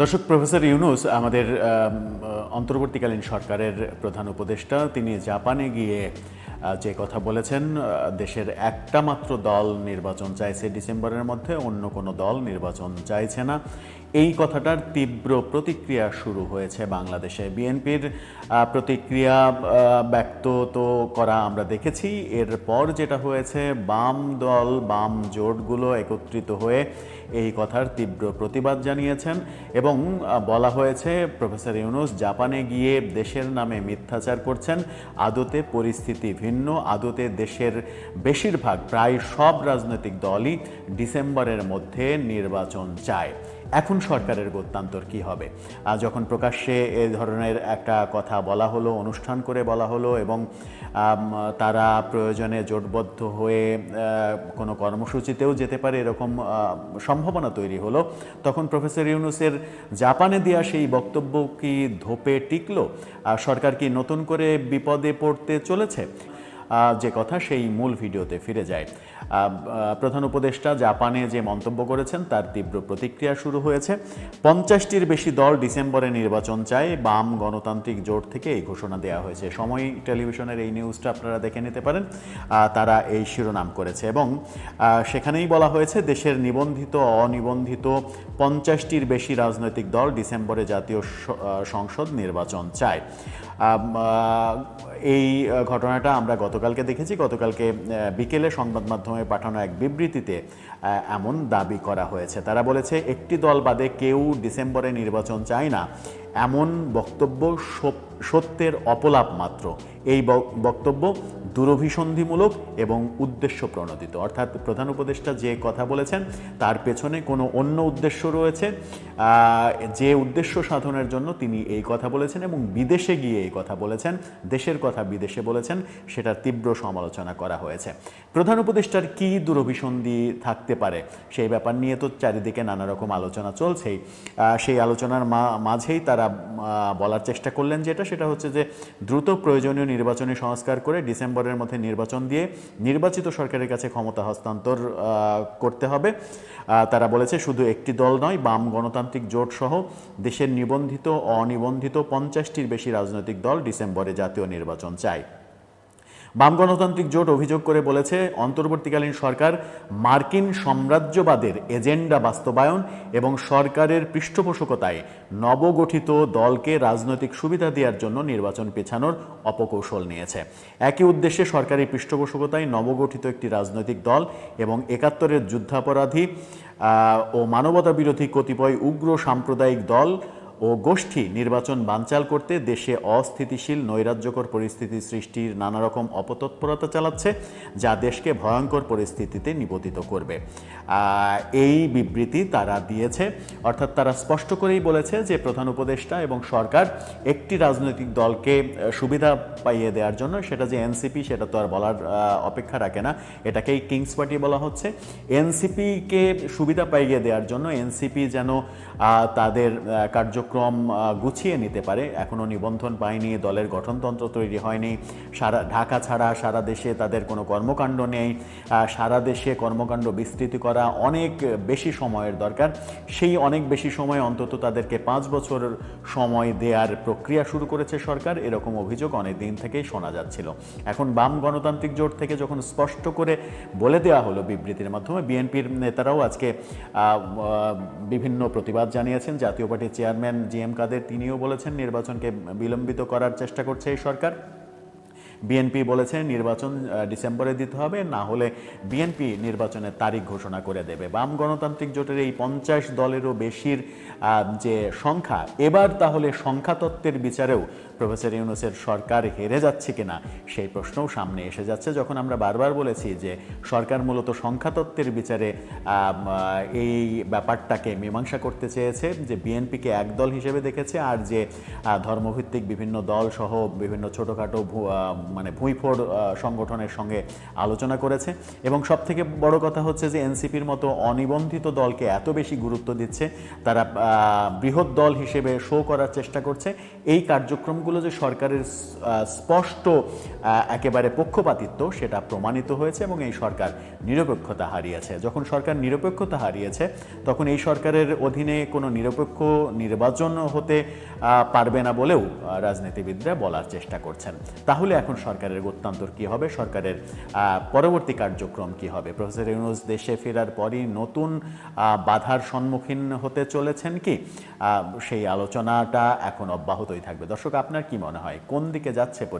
দর্শক, প্রফেসর ইউনুস, আমাদের অন্তর্বর্তীকালীন সরকারের প্রধান উপদেষ্টা, তিনি জাপানে গিয়ে যে কথা বলেছেন দেশের একটা মাত্র দল নির্বাচন চাইছে ডিসেম্বরের মধ্যে, অন্য কোনো দল নির্বাচন চাইছে না। এই কথাটার তীব্র প্রতিক্রিয়া শুরু হয়েছে বাংলাদেশে। বিএনপির প্রতিক্রিয়া ব্যক্ত তো করা আমরা দেখেছি। এরপর যেটা হয়েছে, বাম দল, বাম জোটগুলো একত্রিত হয়ে এই কথার তীব্র প্রতিবাদ জানিয়েছেন এবং বলা হয়েছে, প্রফেসর ইউনুস জাপানে গিয়ে দেশের নামে মিথ্যাচার করছেন। আদতে পরিস্থিতি ভিন্ন। আদতে দেশের বেশিরভাগ, প্রায় সব রাজনৈতিক দলই ডিসেম্বরের মধ্যে নির্বাচন চায়। এখন সরকারের গত্যান্তর কি হবে? যখন প্রকাশ্যে এ ধরনের একটা কথা বলা হলো, অনুষ্ঠান করে বলা হলো এবং তারা প্রয়োজনে জোটবদ্ধ হয়ে কোনো কর্মসূচিতেও যেতে পারে এরকম সম্ভাবনা তৈরি হলো, তখন প্রফেসর ইউনুসের জাপানে দেওয়া সেই বক্তব্য কি ধোপে টিকল? আর সরকার কি নতুন করে বিপদে পড়তে চলেছে? যে কথা সেই মূল ভিডিওতে ফিরে যায়। প্রধান উপদেষ্টা জাপানে যে মন্তব্য করেছেন, তার তীব্র প্রতিক্রিয়া শুরু হয়েছে। পঞ্চাশটির বেশি দল ডিসেম্বরে নির্বাচন চায়। বাম গণতান্ত্রিক জোট থেকে এই ঘোষণা দেওয়া হয়েছে। সময় টেলিভিশনের এই নিউজটা আপনারা দেখে নিতে পারেন। তারা এই শিরোনাম করেছে এবং সেখানেই বলা হয়েছে, দেশের নিবন্ধিত, অনিবন্ধিত পঞ্চাশটির বেশি রাজনৈতিক দল ডিসেম্বরে জাতীয় সংসদ নির্বাচন চায়। এই ঘটনাটা আমরা গতকালকে দেখেছি। গতকালকে বিকেলে সংবাদ মাধ্যমে পাঠানো এক বিবৃতিতে এমন দাবি করা হয়েছে। তারা বলেছে, একটি দল বাদে কেউ ডিসেম্বরে নির্বাচন চায় না। এমন বক্তব্য সত্যের অপলাপ মাত্র। এই বক্তব্য দুরভিসন্ধিমূলক এবং উদ্দেশ্য প্রণোদিত অর্থাৎ প্রধান উপদেষ্টা যে কথা বলেছেন, তার পেছনে কোনো অন্য উদ্দেশ্য রয়েছে। যে উদ্দেশ্য সাধনের জন্য তিনি এই কথা বলেছেন এবং বিদেশে গিয়ে এই কথা বলেছেন, দেশের কথা বিদেশে বলেছেন, সেটার তীব্র সমালোচনা করা হয়েছে। প্রধান উপদেষ্টার কি দুরভিসন্ধি থাকতে পারে? সেই ব্যাপার নিয়ে তো চারিদিকে নানা রকম আলোচনা চলছেই। সেই আলোচনার মাঝেই তারা আহ, বলার চেষ্টা করলেন যেটা সেটা হচ্ছে যে দ্রুত প্রয়োজনীয় নির্বাচনী সংস্কার করে ডিসেম্বরের মধ্যে নির্বাচন দিয়ে নির্বাচিত সরকারের কাছে ক্ষমতা হস্তান্তর করতে হবে। তারা বলেছে শুধু একটি দল নয় বাম গণতান্ত্রিক জোট সহ দেশের নিবন্ধিত অনিবন্ধিত পঞ্চাশটির বেশি রাজনৈতিক দল ডিসেম্বরে জাতীয় নির্বাচন চায়। বাম গণতান্ত্রিক জোট অভিযোগ করে বলেছে, অন্তর্বর্তীকালীন সরকার মার্কিন সাম্রাজ্যবাদের এজেন্ডা বাস্তবায়ন এবং সরকারের পৃষ্ঠপোষকতায় নবগঠিত দলকে রাজনৈতিক সুবিধা দেওয়ার জন্য নির্বাচন পেছানোর অপকৌশল নিয়েছে। একই উদ্দেশ্যে সরকারি পৃষ্ঠপোষকতায় নবগঠিত একটি রাজনৈতিক দল এবং একাত্তরের যুদ্ধাপরাধী ও মানবতা বিরোধী কতিপয় উগ্র সাম্প্রদায়িক দল ও গোষ্ঠী নির্বাচন বানচাল করতে দেশে অস্থিতিশীল নৈরাজ্যকর পরিস্থিতি সৃষ্টির নানা রকম অপতৎপরতা চালাচ্ছে যা দেশকে ভয়ঙ্কর পরিস্থিতিতে নিপতিত করবে। এই বিবৃতি তারা দিয়েছে। অর্থাৎ তারা স্পষ্ট করেই বলেছে যে প্রধান উপদেষ্টা এবং সরকার একটি রাজনৈতিক দলকে সুবিধা পাইয়ে দেওয়ার জন্য সেটা যে এনসিপি সেটা তো আর বলার অপেক্ষা রাখে না। এটাকেই কিংস পার্টি বলা হচ্ছে। এনসিপিকে সুবিধা পাইয়ে দেওয়ার জন্য এনসিপি যেন তাদের আহ, কার্যক্রম গুছিয়ে নিতে পারে। এখনও নিবন্ধন পায়নি, দলের গঠনতন্ত্র তৈরি হয়নি। সারা, ঢাকা ছাড়া সারা দেশে তাদের কোনো কর্মকাণ্ড নেই। সারা দেশে কর্মকাণ্ড বিস্তৃতি করা অনেক বেশি সময়ের দরকার। সেই অনেক বেশি সময় অন্তত তাদেরকে পাঁচ বছর সময় দেওয়ার প্রক্রিয়া শুরু করেছে সরকার। এরকম অভিযোগ অনেক দিন থেকেই শোনা যাচ্ছিল। এখন বাম গণতান্ত্রিক জোট থেকে যখন স্পষ্ট করে বলে দেওয়া হলো বিবৃতির মাধ্যমে, বিএনপির নেতারাও আজকে বিভিন্ন প্রতিবাদ জানিয়েছেন। জাতীয় পার্টির চেয়ারম্যান জি এম কাদের তিনিও বলেছেন নির্বাচনকে বিলম্বিত করার চেষ্টা করছে এই সরকার। বিএনপি বলেছে নির্বাচন ডিসেম্বরে দিতে হবে, না হলে বিএনপি নির্বাচনের তারিখ ঘোষণা করে দেবে। বাম গণতান্ত্রিক জোটের এই পঞ্চাশ দলেরও বেশির যে সংখ্যা, এবার তাহলে সংখ্যাতত্ত্বের বিচারেও প্রফেসর ইউনুসের সরকার হেরে যাচ্ছে কিনা সেই প্রশ্নও সামনে এসে যাচ্ছে। যখন আমরা বারবার বলেছি যে সরকার মূলত সংখ্যাতত্ত্বের বিচারে এই ব্যাপারটাকে মীমাংসা করতে চেয়েছে, যে বিএনপিকে একদল হিসেবে দেখেছে, আর যে ধর্মভিত্তিক বিভিন্ন দল সহ বিভিন্ন ছোটোখাটো মানে ভুঁইফোড় সংগঠনের সঙ্গে আলোচনা করেছে। এবং সব থেকে বড় কথা হচ্ছে যে এনসিপির মতো অনিবন্ধিত দলকে এত বেশি গুরুত্ব দিচ্ছে, তারা বৃহৎ দল হিসেবে শো করার চেষ্টা করছে। এই কার্যক্রমগুলো যে সরকারের স্পষ্ট একেবারে পক্ষপাতিত্ব, সেটা প্রমাণিত হয়েছে এবং এই সরকার নিরপেক্ষতা হারিয়েছে। যখন সরকার নিরপেক্ষতা হারিয়েছে, তখন এই সরকারের অধীনে কোনো নিরপেক্ষ নির্বাচন হতে পারবে না বলেও রাজনীতিবিদরা বলার চেষ্টা করছেন। তাহলে এখন সরকারের গত্যান্তর কি হবে, সরকারের পরবর্তী কার্যক্রম কি হবে? প্রফেসর ইউনুস, দেশে ফেরার পরই নতুন বাধার সম্মুখীন হতে চলেছেন কি? সেই আলোচনাটা এখন অব্যাহতই থাকবে। দর্শক, আপনার কি মনে হয়? কোন দিকে যাচ্ছে পরি